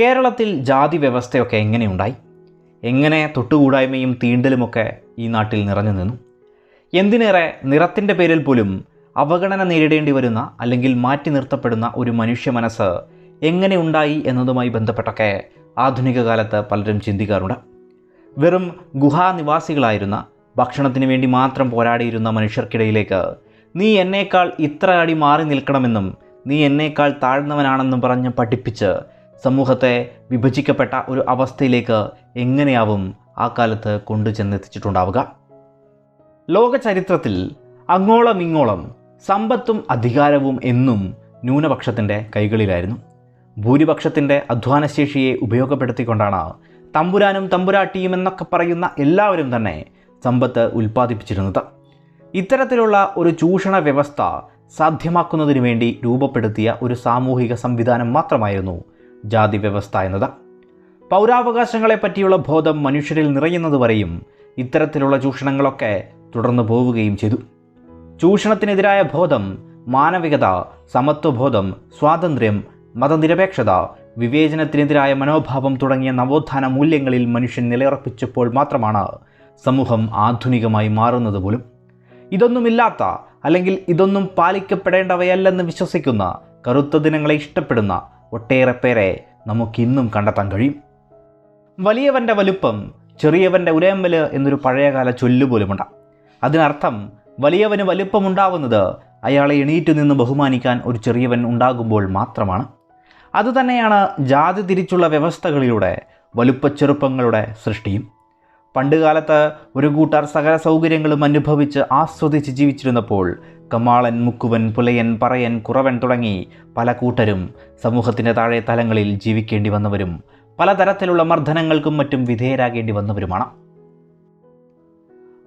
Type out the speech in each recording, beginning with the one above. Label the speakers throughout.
Speaker 1: കേരളത്തിൽ ജാതി വ്യവസ്ഥയൊക്കെ എങ്ങനെയുണ്ടായി? എങ്ങനെ തൊട്ടുകൂടായ്മയും തീണ്ടലുമൊക്കെ ഈ നാട്ടിൽ നിറഞ്ഞു നിന്നു? എന്തിനേറെ നിറത്തിന്റെ പേരിൽ പോലും അവഗണന നേരിടേണ്ടി വരുന്ന അല്ലെങ്കിൽ മാറ്റി നിർത്തപ്പെടുന്ന ഒരു മനുഷ്യ മനസ്സ് എങ്ങനെ ഉണ്ടായി എന്നതുമായി ബന്ധപ്പെട്ടൊക്കെ ആധുനിക കാലത്ത് പലരും ചിന്തിക്കാറുണ്ട്. വെറും ഗുഹാനിവാസികളായിരുന്ന ഭക്ഷണത്തിന് വേണ്ടി മാത്രം പോരാടിയിരുന്ന മനുഷ്യർക്കിടയിലേക്ക് നീ എന്നേക്കാൾ ഇത്ര അടി മാറി നിൽക്കണമെന്നും നീ എന്നേക്കാൾ താഴ്ന്നവനാണെന്നും പറഞ്ഞ് പഠിപ്പിച്ച് സമൂഹത്തെ വിഭജിക്കപ്പെട്ട ഒരു അവസ്ഥയിലേക്ക് എങ്ങനെയാവും ആ കാലത്ത് കൊണ്ടുചെന്നെത്തിച്ചിട്ടുണ്ടാവുക? ലോക ചരിത്രത്തിൽ അങ്ങോളം ഇങ്ങോളം സമ്പത്തും അധികാരവും എന്നും ന്യൂനപക്ഷത്തിന്റെ കൈകളിലായിരുന്നു. ഭൂരിപക്ഷത്തിന്റെ അധ്വാനശേഷിയെ ഉപയോഗപ്പെടുത്തിക്കൊണ്ടാണ് തമ്പുരാനും തമ്പുരാട്ടിയും എന്നൊക്കെ പറയുന്ന എല്ലാവരും തന്നെ സമ്പത്ത് ഉൽപ്പാദിപ്പിച്ചിരുന്നത്. ഇത്തരത്തിലുള്ള ഒരു ചൂഷണ വ്യവസ്ഥ സാധ്യമാക്കുന്നതിന് വേണ്ടി രൂപപ്പെടുത്തിയ ഒരു സാമൂഹിക സംവിധാനം മാത്രമായിരുന്നു ജാതി വ്യവസ്ഥ എന്നത്. പൗരാവകാശങ്ങളെ പറ്റിയുള്ള ബോധം മനുഷ്യരിൽ നിറയുന്നതുവരെയും ഇത്തരത്തിലുള്ള ചൂഷണങ്ങളൊക്കെ തുടർന്നു പോവുകയും ചെയ്തു. ചൂഷണത്തിനെതിരായ ബോധം മാനവികത സമത്വബോധം സ്വാതന്ത്ര്യം മതനിരപേക്ഷത വിവേചനത്തിനെതിരായ മനോഭാവം തുടങ്ങിയ നവോത്ഥാന മൂല്യങ്ങളിൽ മനുഷ്യൻ നിലയുറപ്പിച്ചപ്പോൾ മാത്രമാണ് സമൂഹം ആധുനികമായി മാറുന്നത് പോലും. ഇതൊന്നുമില്ലാത്ത അല്ലെങ്കിൽ ഇതൊന്നും പാലിക്കപ്പെടേണ്ടവയല്ലെന്ന് വിശ്വസിക്കുന്ന കറുത്ത ദിനങ്ങളെ ഇഷ്ടപ്പെടുന്ന ഒട്ടേറെ പേരെ നമുക്കിന്നും കണ്ടെത്താൻ കഴിയും. വലിയവന്റെ വലുപ്പം ചെറിയവന്റെ ഉരയമ്പൽ എന്നൊരു പഴയകാല ചൊല്ലുപോലുമുണ്ട്. അതിനർത്ഥം വലിയവന് വലുപ്പമുണ്ടാവുന്നത് അയാളെ എണീറ്റു നിന്ന് ബഹുമാനിക്കാൻ ഒരു ചെറിയവൻ ഉണ്ടാകുമ്പോൾ മാത്രമാണ്. അതുതന്നെയാണ് ജാതി തിരിച്ചുള്ള വ്യവസ്ഥകളിലൂടെ വലുപ്പച്ചെറുപ്പങ്ങളുടെ സൃഷ്ടിയും. പണ്ടുകാലത്ത് ഒരു കൂട്ടർ സകല സൗകര്യങ്ങളും അനുഭവിച്ച് ആസ്വദിച്ച് ജീവിച്ചിരുന്നപ്പോൾ കമാളൻ മുക്കുവൻ പുലയൻ പറയൻ കുറവൻ തുടങ്ങി പല കൂട്ടരും സമൂഹത്തിന്റെ താഴെ തലങ്ങളിൽ ജീവിക്കേണ്ടി വന്നവരും പലതരത്തിലുള്ള മർദ്ദനങ്ങൾക്കും മറ്റും വിധേയരാകേണ്ടി വന്നവരുമാണ്.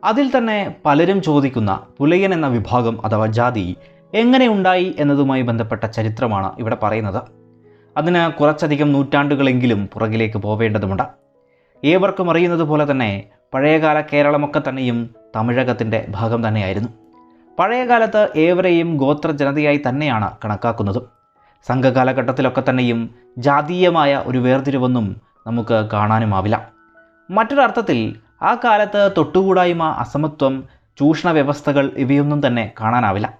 Speaker 1: അതിൽ തന്നെ പലരും ചോദിക്കുന്ന പുലയൻ എന്ന വിഭാഗം അഥവാ ജാതി എങ്ങനെ ഉണ്ടായി എന്നതുമായി ബന്ധപ്പെട്ട ചരിത്രമാണ് ഇവിടെ പറയുന്നത്. അതിന് കുറച്ചധികം നൂറ്റാണ്ടുകളെങ്കിലും പുറകിലേക്ക് പോവേണ്ടതുമുണ്ട്. ഏവർക്കും അറിയുന്നത് പോലെ തന്നെ പഴയകാല കേരളമൊക്കെ തന്നെയും തമിഴകത്തിന്റെ ഭാഗം തന്നെയായിരുന്നു. പഴയകാലത്ത് ഏവരെയും ഗോത്ര ജനതയായി തന്നെയാണ് കണക്കാക്കുന്നത്. സംഘകാലഘട്ടത്തിലൊക്കെ തന്നെയും ജാതീയമായ ഒരു വേർതിരിവൊന്നും നമുക്ക് കാണാനുമാവില്ല. മറ്റൊരർത്ഥത്തിൽ ആ കാലത്ത് തൊട്ടുകൂടായ്മ അസമത്വം ചൂഷണ വ്യവസ്ഥകൾ ഇവയൊന്നും തന്നെ കാണാനാവില്ല.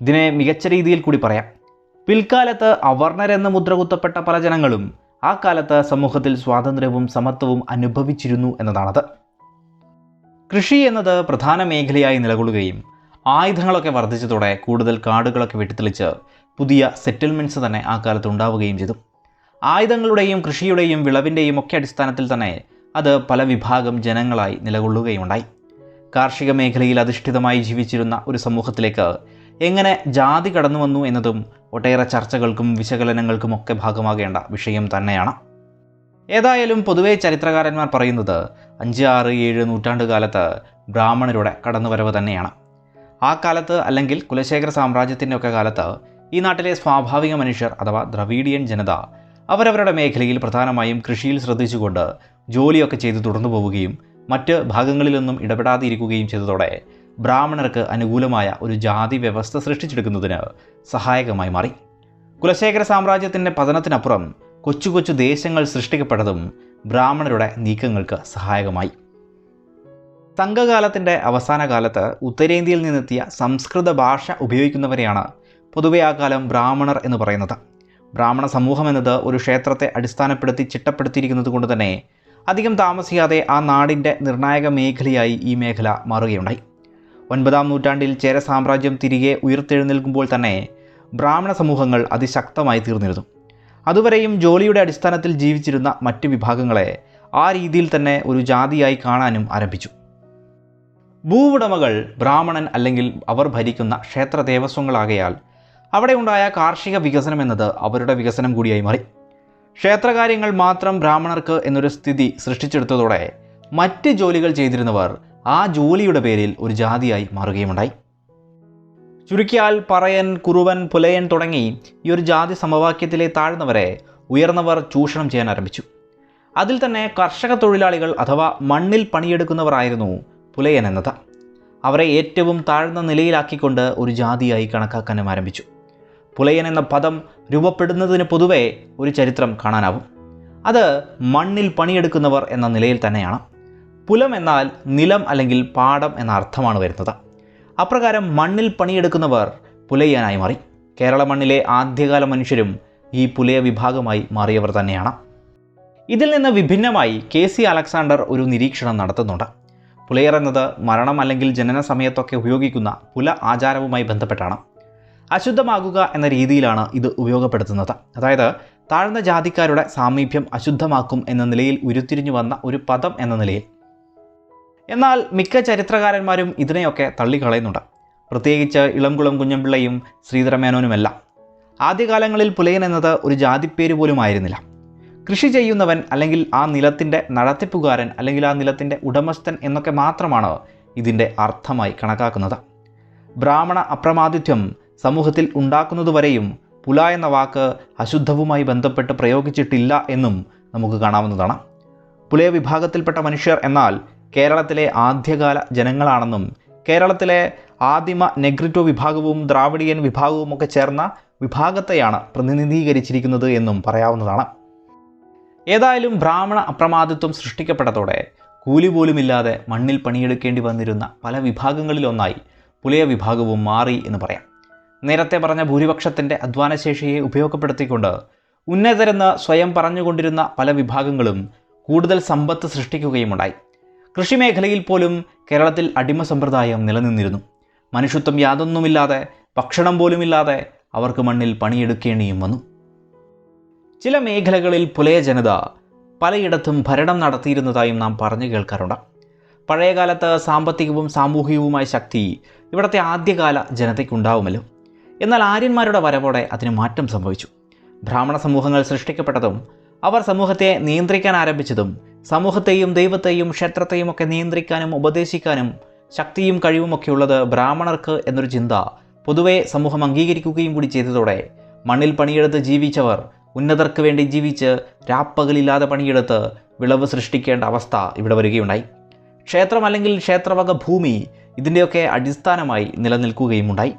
Speaker 1: ഇതിനെ മികച്ച രീതിയിൽ കൂടി പറയാം. പിൽക്കാലത്ത് അവർണരെന്ന് മുദ്രകുത്തപ്പെട്ട പല ജനങ്ങളും ആ കാലത്ത് സമൂഹത്തിൽ സ്വാതന്ത്ര്യവും സമത്വവും അനുഭവിച്ചിരുന്നു എന്നതാണത്. കൃഷി എന്നത് പ്രധാന മേഖലയായി നിലകൊള്ളുകയും ആയുധങ്ങളൊക്കെ വർദ്ധിച്ചതോടെ കൂടുതൽ കാടുകളൊക്കെ വെട്ടിത്തെളിച്ച് പുതിയ സെറ്റിൽമെന്റ്സ് തന്നെ ആ കാലത്ത് ഉണ്ടാവുകയും ചെയ്തു. ആയുധങ്ങളുടെയും കൃഷിയുടെയും വിളവിന്റെയും ഒക്കെ അടിസ്ഥാനത്തിൽ തന്നെ അത് പല വിഭാഗം ജനങ്ങളായി നിലകൊള്ളുകയുണ്ടായി കാർഷിക മേഖലയിൽ അധിഷ്ഠിതമായി ജീവിച്ചിരുന്ന ഒരു സമൂഹത്തിലേക്ക് എങ്ങനെ ജാതി കടന്നു വന്നു എന്നതും ഒട്ടേറെ ചർച്ചകൾക്കും വിശകലനങ്ങൾക്കും ഒക്കെ ഭാഗമാകേണ്ട വിഷയം തന്നെയാണ്. ഏതായാലും പൊതുവെ ചരിത്രകാരന്മാർ പറയുന്നത് അഞ്ച് ആറ് ഏഴ് നൂറ്റാണ്ട് കാലത്ത് ബ്രാഹ്മണരുടെ കടന്നുവരവ് തന്നെയാണ്. ആ കാലത്ത് അല്ലെങ്കിൽ കുലശേഖര സാമ്രാജ്യത്തിന്റെ ഒക്കെ കാലത്ത് ഈ നാട്ടിലെ സ്വാഭാവിക മനുഷ്യർ അഥവാ ദ്രവീഡിയൻ ജനത അവരവരുടെ മേഖലയിൽ പ്രധാനമായും കൃഷിയിൽ ശ്രദ്ധിച്ചുകൊണ്ട് ജോലിയൊക്കെ ചെയ്ത് തുടർന്നു പോവുകയും മറ്റ് ഭാഗങ്ങളിലൊന്നും ഇടപെടാതെ ഇരിക്കുകയും ചെയ്തതോടെ ബ്രാഹ്മണർക്ക് അനുകൂലമായ ഒരു ജാതി വ്യവസ്ഥ സൃഷ്ടിച്ചെടുക്കുന്നതിന് സഹായകമായി മാറി. കുലശേഖര സാമ്രാജ്യത്തിന്റെ പതനത്തിനപ്പുറം കൊച്ചു കൊച്ചു ദേശങ്ങൾ സൃഷ്ടിക്കപ്പെട്ടതും ബ്രാഹ്മണരുടെ നീക്കങ്ങൾക്ക് സഹായകമായി. സംഘകാലത്തിന്റെ അവസാന കാലത്ത് ഉത്തരേന്ത്യയിൽ നിന്നെത്തിയ സംസ്കൃത ഭാഷ ഉപയോഗിക്കുന്നവരെയാണ് പൊതുവെ ആ കാലം ബ്രാഹ്മണർ എന്ന് പറയുന്നത്. ബ്രാഹ്മണ സമൂഹം എന്നത് ഒരു ക്ഷേത്രത്തെ അടിസ്ഥാനപ്പെടുത്തി ചിട്ടപ്പെടുത്തിയിരിക്കുന്നത് കൊണ്ട് തന്നെ അധികം താമസിയാതെ ആ നാടിന്റെ നിർണായക മേഖലയായി ഈ മേഖല മാറുകയുണ്ടായി. ഒൻപതാം നൂറ്റാണ്ടിൽ ചേര സാമ്രാജ്യം തിരികെ ഉയർത്തെഴുന്നേൽക്കുമ്പോൾ തന്നെ ബ്രാഹ്മണ സമൂഹങ്ങൾ അതിശക്തമായി തീർന്നിരുന്നു. അതുവരെയും ജോലിയുടെ അടിസ്ഥാനത്തിൽ ജീവിച്ചിരുന്ന മറ്റ് വിഭാഗങ്ങളെ ആ രീതിയിൽ തന്നെ ഒരു ജാതിയായി കാണാനും ആരംഭിച്ചു. ഭൂവുടമകൾ ബ്രാഹ്മണൻ അല്ലെങ്കിൽ അവർ ഭരിക്കുന്ന ക്ഷേത്ര ദേവസ്വങ്ങളാകയാൽ അവിടെ ഉണ്ടായ കാർഷിക വികസനം എന്നത് അവരുടെ വികസനം കൂടിയായി മാറി. ക്ഷേത്രകാര്യങ്ങൾ മാത്രം ബ്രാഹ്മണർക്ക് എന്നൊരു സ്ഥിതി സൃഷ്ടിച്ചെടുത്തതോടെ മറ്റ് ജോലികൾ ചെയ്തിരുന്നവർ ആ ജോലിയുടെ പേരിൽ ഒരു ജാതിയായി മാറുകയുമുണ്ടായി. ചുരുക്കിയാൽ പറയൻ കുറുവൻ പുലയൻ തുടങ്ങി ഈ ഒരു ജാതി സമവാക്യത്തിലെ താഴ്ന്നവരെ ഉയർന്നവർ ചൂഷണം ചെയ്യാൻ ആരംഭിച്ചു. അതിൽ തന്നെ കർഷക തൊഴിലാളികൾ അഥവാ മണ്ണിൽ പണിയെടുക്കുന്നവരായിരുന്നു പുലയൻ എന്നത്. അവരെ ഏറ്റവും താഴ്ന്ന നിലയിലാക്കിക്കൊണ്ട് ഒരു ജാതിയായി കണക്കാക്കാനും ആരംഭിച്ചു. പുലയൻ എന്ന പദം രൂപപ്പെടുന്നതിന് പൊതുവേ ഒരു ചരിത്രം കാണാനാവും. അത് മണ്ണിൽ പണിയെടുക്കുന്നവർ എന്ന നിലയിൽ തന്നെയാണ്. പുലം എന്നാൽ നിലം അല്ലെങ്കിൽ പാടം എന്ന അർത്ഥമാണ് വരുന്നത്. അപ്രകാരം മണ്ണിൽ പണിയെടുക്കുന്നവർ പുലയ്യാനായി മാറി. കേരള മണ്ണിലെ ആദ്യകാല മനുഷ്യരും ഈ പുലയ വിഭാഗമായി മാറിയവർ തന്നെയാണ്. ഇതിൽ നിന്ന് വിഭിന്നമായി കെ സി അലക്സാണ്ടർ ഒരു നിരീക്ഷണം നടത്തുന്നുണ്ട്. പുലയർ എന്നത് മരണം അല്ലെങ്കിൽ ജനന സമയത്തൊക്കെ ഉപയോഗിക്കുന്ന പുല ആചാരവുമായി ബന്ധപ്പെട്ടാണ്. അശുദ്ധമാകുക എന്ന രീതിയിലാണ് ഇത് ഉപയോഗപ്പെടുത്തുന്നത്. അതായത് താഴ്ന്ന ജാതിക്കാരുടെ സാമീപ്യം അശുദ്ധമാക്കും എന്ന നിലയിൽ ഉരുത്തിരിഞ്ഞു വന്ന ഒരു പദം എന്ന നിലയിൽ. എന്നാൽ മിക്ക ചരിത്രകാരന്മാരും ഇതിനെയൊക്കെ തള്ളിക്കളയുന്നുണ്ട്. പ്രത്യേകിച്ച് ഇളംകുളം കുഞ്ഞമ്പിള്ളയും ശ്രീധരമേനോനുമെല്ലാം. ആദ്യകാലങ്ങളിൽ പുലയൻ എന്നത് ഒരു ജാതിപ്പേര് പോലും ആയിരുന്നില്ല കൃഷി ചെയ്യുന്നവൻ അല്ലെങ്കിൽ ആ നിലത്തിന്റെ നടത്തിപ്പുകാരൻ അല്ലെങ്കിൽ ആ നിലത്തിന്റെ ഉടമസ്ഥൻ എന്നൊക്കെ മാത്രമാണ് ഇതിന്റെ അർത്ഥമായി കണക്കാക്കുന്നത്. ബ്രാഹ്മണ അപ്രമാദിത്വം സമൂഹത്തിൽ ഉണ്ടാക്കുന്നതുവരെയും പുല എന്ന വാക്ക് അശുദ്ധവുമായി ബന്ധപ്പെട്ട് പ്രയോഗിച്ചിട്ടില്ല എന്നും നമുക്ക് കാണാവുന്നതാണ്. പുലയ വിഭാഗത്തിൽപ്പെട്ട മനുഷ്യർ എന്നാൽ കേരളത്തിലെ ആദ്യകാല ജനങ്ങളാണെന്നും കേരളത്തിലെ ആദിമ നെഗ്രിറ്റോ വിഭാഗവും ദ്രാവിഡിയൻ വിഭാഗവും ഒക്കെ ചേർന്ന വിഭാഗത്തെയാണ് പ്രതിനിധീകരിച്ചിരിക്കുന്നത് എന്നും പറയാവുന്നതാണ്. ഏതായാലും ബ്രാഹ്മണ അപ്രമാദിത്വം സൃഷ്ടിക്കപ്പെട്ടതോടെ കൂലി പോലുമില്ലാതെ മണ്ണിൽ പണിയെടുക്കേണ്ടി വന്നിരുന്ന പല വിഭാഗങ്ങളിലൊന്നായി പുലയ വിഭാഗവും മാറി എന്ന് പറയാം. നേരത്തെ പറഞ്ഞ ഭൂരിപക്ഷത്തിന്റെ അധ്വാനശേഷിയെ ഉപയോഗപ്പെടുത്തിക്കൊണ്ട് ഉന്നതരെന്ന് സ്വയം പറഞ്ഞുകൊണ്ടിരുന്ന പല വിഭാഗങ്ങളും കൂടുതൽ സമ്പത്ത് സൃഷ്ടിക്കുകയുമുണ്ടായി. കൃഷിമേഖലയിൽ പോലും കേരളത്തിൽ അടിമ സമ്പ്രദായം നിലനിന്നിരുന്നു. മനുഷ്യത്വം യാതൊന്നുമില്ലാതെ ഭക്ഷണം പോലുമില്ലാതെ അവർക്ക് മണ്ണിൽ പണിയെടുക്കേണ്ടിയും വന്നു. ചില മേഖലകളിൽ പുലയ ജനത പലയിടത്തും ഭരണം നടത്തിയിരുന്നതായും നാം പറഞ്ഞു കേൾക്കാറുണ്ട്. പഴയകാലത്ത് സാമ്പത്തികവും സാമൂഹികവുമായ ശക്തി ഇവിടുത്തെ ആദ്യകാല ജനതയ്ക്കുണ്ടാവുമല്ലോ. എന്നാൽ ആര്യന്മാരുടെ വരവോടെ അതിന് മാറ്റം സംഭവിച്ചു. ബ്രാഹ്മണ സമൂഹങ്ങൾ സൃഷ്ടിക്കപ്പെട്ടതും അവർ സമൂഹത്തെ നിയന്ത്രിക്കാൻ ആരംഭിച്ചതും സമൂഹത്തെയും ദൈവത്തെയും ക്ഷേത്രത്തെയും ഒക്കെ നിയന്ത്രിക്കാനും ഉപദേശിക്കാനും ശക്തിയും കഴിവുമൊക്കെ ഉള്ളത് ബ്രാഹ്മണർക്ക് എന്നൊരു ചിന്ത പൊതുവെ സമൂഹം അംഗീകരിക്കുകയും കൂടി ചെയ്തതോടെ മണ്ണിൽ പണിയെടുത്ത് ജീവിച്ചവർ ഉന്നതർക്ക് വേണ്ടി ജീവിച്ച് രാപ്പകലില്ലാതെ പണിയെടുത്ത് വിളവ് സൃഷ്ടിക്കേണ്ട അവസ്ഥ ഇവിടെ വരികയുണ്ടായി. ക്ഷേത്രം അല്ലെങ്കിൽ ക്ഷേത്രവക ഭൂമി ഇതിന്റെയൊക്കെ അടിസ്ഥാനമായി നിലനിൽക്കുകയും ഉണ്ടായി.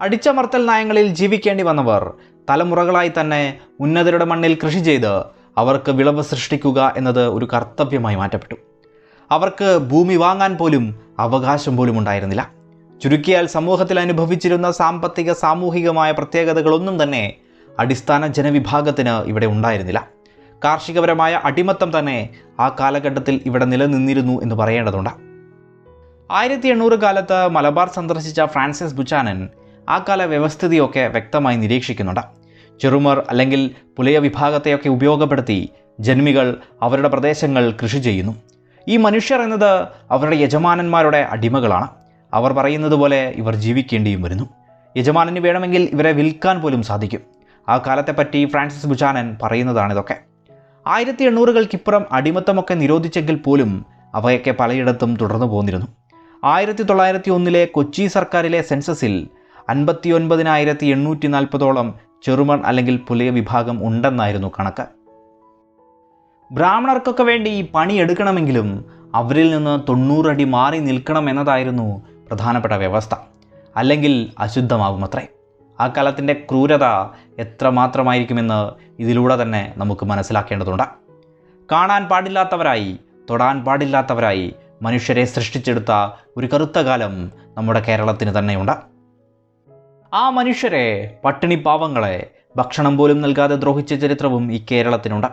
Speaker 1: അടിച്ചമർത്തൽ നയങ്ങളിൽ ജീവിക്കേണ്ടി വന്നവർ തലമുറകളായി തന്നെ ഉന്നതരുടെ മണ്ണിൽ കൃഷി ചെയ്ത് അവർക്ക് വിളവ് സൃഷ്ടിക്കുക എന്നത് ഒരു കർത്തവ്യമായി മാറ്റപ്പെട്ടു. അവർക്ക് ഭൂമി വാങ്ങാൻ പോലും അവകാശം പോലും ഉണ്ടായിരുന്നില്ല. ചുരുക്കിയാൽ സമൂഹത്തിൽ അനുഭവിച്ചിരുന്ന സാമ്പത്തിക സാമൂഹികമായ പ്രത്യേകതകളൊന്നും തന്നെ അടിസ്ഥാന ജനവിഭാഗത്തിന് ഇവിടെ ഉണ്ടായിരുന്നില്ല. കാർഷികപരമായ അടിമത്തം തന്നെ ആ കാലഘട്ടത്തിൽ ഇവിടെ നിലനിന്നിരുന്നു എന്ന് പറയേണ്ടതുണ്ട്. ആയിരത്തി എണ്ണൂറ് കാലത്ത് മലബാർ സന്ദർശിച്ച ഫ്രാൻസിസ് ബുച്ചാനൻ ആ കാല വ്യവസ്ഥിതിയൊക്കെ വ്യക്തമായി നിരീക്ഷിക്കുന്നുണ്ട്. ചെറുമർ അല്ലെങ്കിൽ പുലയ വിഭാഗത്തെയൊക്കെ ഉപയോഗപ്പെടുത്തി ജന്മികൾ അവരുടെ പ്രദേശങ്ങൾ കൃഷി ചെയ്യുന്നു. ഈ മനുഷ്യർ എന്നത് അവരുടെ യജമാനന്മാരുടെ അടിമകളാണ്. അവർ പറയുന്നത് പോലെ ഇവർ ജീവിക്കേണ്ടിയും വരുന്നു. യജമാനന് വേണമെങ്കിൽ ഇവരെ വിൽക്കാൻ പോലും സാധിക്കും. ആ കാലത്തെപ്പറ്റി ഫ്രാൻസിസ് ബുചാനൻ പറയുന്നതാണിതൊക്കെ ആയിരത്തി എണ്ണൂറുകൾക്കിപ്പുറം അടിമത്തമൊക്കെ നിരോധിച്ചെങ്കിൽ പോലും അവയൊക്കെ പലയിടത്തും തുടർന്നു പോന്നിരുന്നു. ആയിരത്തി തൊള്ളായിരത്തി ഒന്നിലെ കൊച്ചി സർക്കാരിലെ സെൻസസിൽ അൻപത്തി ഒൻപതിനായിരത്തി എണ്ണൂറ്റി നാൽപ്പതോളം ചെറുമൺ അല്ലെങ്കിൽ പുലയ വിഭാഗം ഉണ്ടെന്നായിരുന്നു കണക്ക്. ബ്രാഹ്മണർക്കൊക്കെ വേണ്ടി പണി എടുക്കണമെങ്കിലും അവരിൽ നിന്ന് തൊണ്ണൂറടി മാറി നിൽക്കണം എന്നതായിരുന്നു പ്രധാനപ്പെട്ട വ്യവസ്ഥ. അല്ലെങ്കിൽ അശുദ്ധമാകുമത്രേ ആ കാലത്തിന്റെ ക്രൂരത എത്രമാത്രമായിരിക്കുമെന്ന് ഇതിലൂടെ തന്നെ നമുക്ക് മനസ്സിലാക്കേണ്ടതുണ്ട്. കാണാൻ പാടില്ലാത്തവരായി തൊടാൻ പാടില്ലാത്തവരായി മനുഷ്യരെ സൃഷ്ടിച്ചെടുത്ത ഒരു കറുത്ത കാലം നമ്മുടെ കേരളത്തിന് തന്നെയുണ്ട്. ആ മനുഷ്യരെ പട്ടിണി പാവങ്ങളെ ഭക്ഷണം പോലും നൽകാതെ ദ്രോഹിച്ച ചരിത്രവും ഈ കേരളത്തിനുണ്ട്.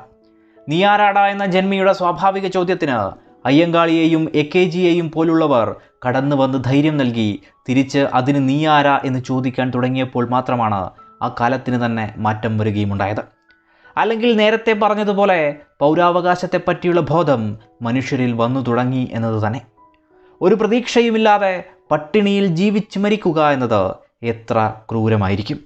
Speaker 1: നീയാരാട എന്ന ജന്മിയുടെ സ്വാഭാവിക ചോദ്യത്തിന് അയ്യങ്കാളിയെയും എ കെ ജിയെയും പോലുള്ളവർ കടന്നു വന്ന് ധൈര്യം നൽകി തിരിച്ച് അതിന് നീയാര എന്ന് ചോദിക്കാൻ തുടങ്ങിയപ്പോൾ മാത്രമാണ് ആ കാലത്തിന് തന്നെ മാറ്റം വരികയും ഉണ്ടായത് അല്ലെങ്കിൽ നേരത്തെ പറഞ്ഞതുപോലെ പൗരാവകാശത്തെ പറ്റിയുള്ള ബോധം മനുഷ്യരിൽ വന്നു തുടങ്ങി എന്നത് തന്നെ. ഒരു പ്രതീക്ഷയുമില്ലാതെ പട്ടിണിയിൽ ജീവിച്ചു മരിക്കുക എന്നത് എത്ര ക്രൂരമായിരിക്കും?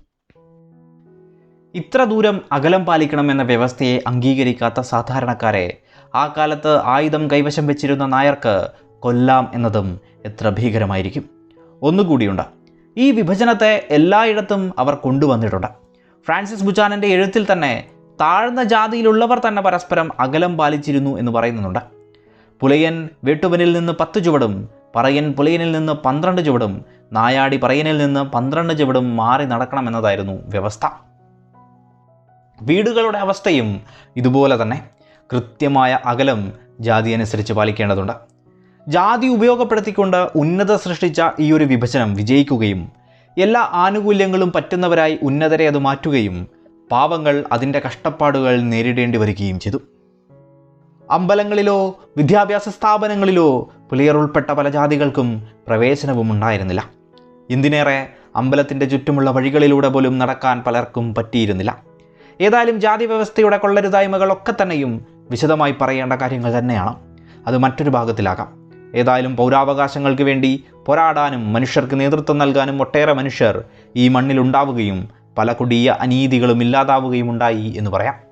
Speaker 1: ഇത്ര ദൂരം അകലം പാലിക്കണമെന്ന വ്യവസ്ഥയെ അംഗീകരിക്കാത്ത സാധാരണക്കാരെ ആ കാലത്ത് ആയുധം കൈവശം വെച്ചിരുന്ന നായർക്ക് കൊല്ലാം എന്നതും എത്ര ഭീകരമായിരിക്കും? ഒന്നുകൂടിയുണ്ട്. ഈ വിഭജനത്തെ എല്ലായിടത്തും അവർ കൊണ്ടുവന്നിട്ടുണ്ട്. ഫ്രാൻസിസ് ബുച്ചാനന്റെ എഴുത്തിൽ തന്നെ താഴ്ന്ന ജാതിയിലുള്ളവർ തന്നെ പരസ്പരം അകലം പാലിച്ചിരുന്നു എന്ന് പറയുന്നുണ്ട്. പുലയൻ വെട്ടുവനിൽ നിന്ന് പത്ത് ചുവടും പറയൻ പുലയനിൽ നിന്ന് പന്ത്രണ്ട് ചുവടും നായാടി പറയനിൽ നിന്ന് പന്ത്രണ്ട് ചുവടും മാറി നടക്കണമെന്നതായിരുന്നു വ്യവസ്ഥ. വീടുകളുടെ അവസ്ഥയും ഇതുപോലെ തന്നെ. കൃത്യമായ അകലം ജാതി അനുസരിച്ച് പാലിക്കേണ്ടതുണ്ട്. ജാതി ഉപയോഗപ്പെടുത്തിക്കൊണ്ട് ഉന്നത സൃഷ്ടിച്ച ഈ ഒരു വിഭജനം വിജയിക്കുകയും എല്ലാ ആനുകൂല്യങ്ങളും പറ്റുന്നവരായി ഉന്നതരെ അത് മാറ്റുകയും പാവങ്ങൾ അതിന്റെ കഷ്ടപ്പാടുകൾ നേരിടേണ്ടി വരികയും ചെയ്തു. അമ്പലങ്ങളിലോ വിദ്യാഭ്യാസ സ്ഥാപനങ്ങളിലോ പുലിയർ ഉൾപ്പെട്ട പല ജാതികൾക്കും പ്രവേശനവും ഉണ്ടായിരുന്നില്ല. എന്തിനേറെ അമ്പലത്തിന്റെ ചുറ്റുമുള്ള വഴികളിലൂടെ പോലും നടക്കാൻ പലർക്കും പറ്റിയിരുന്നില്ല. ഏതായാലും ജാതി വ്യവസ്ഥയുടെ കൊള്ളരുതായ്മകളൊക്കെ തന്നെയും വിശദമായി പറയേണ്ട കാര്യങ്ങൾ തന്നെയാണ്. അത് മറ്റൊരു ഭാഗത്തിലാകാം. ഏതായാലും പൗരാവകാശങ്ങൾക്ക് വേണ്ടി പോരാടാനും മനുഷ്യർക്ക് നേതൃത്വം നൽകാനും ഒട്ടേറെ മനുഷ്യർ ഈ മണ്ണിലുണ്ടാവുകയും പല കൊടിയ അനീതികളും ഇല്ലാതാവുകയും ഉണ്ടായി എന്ന് പറയാം.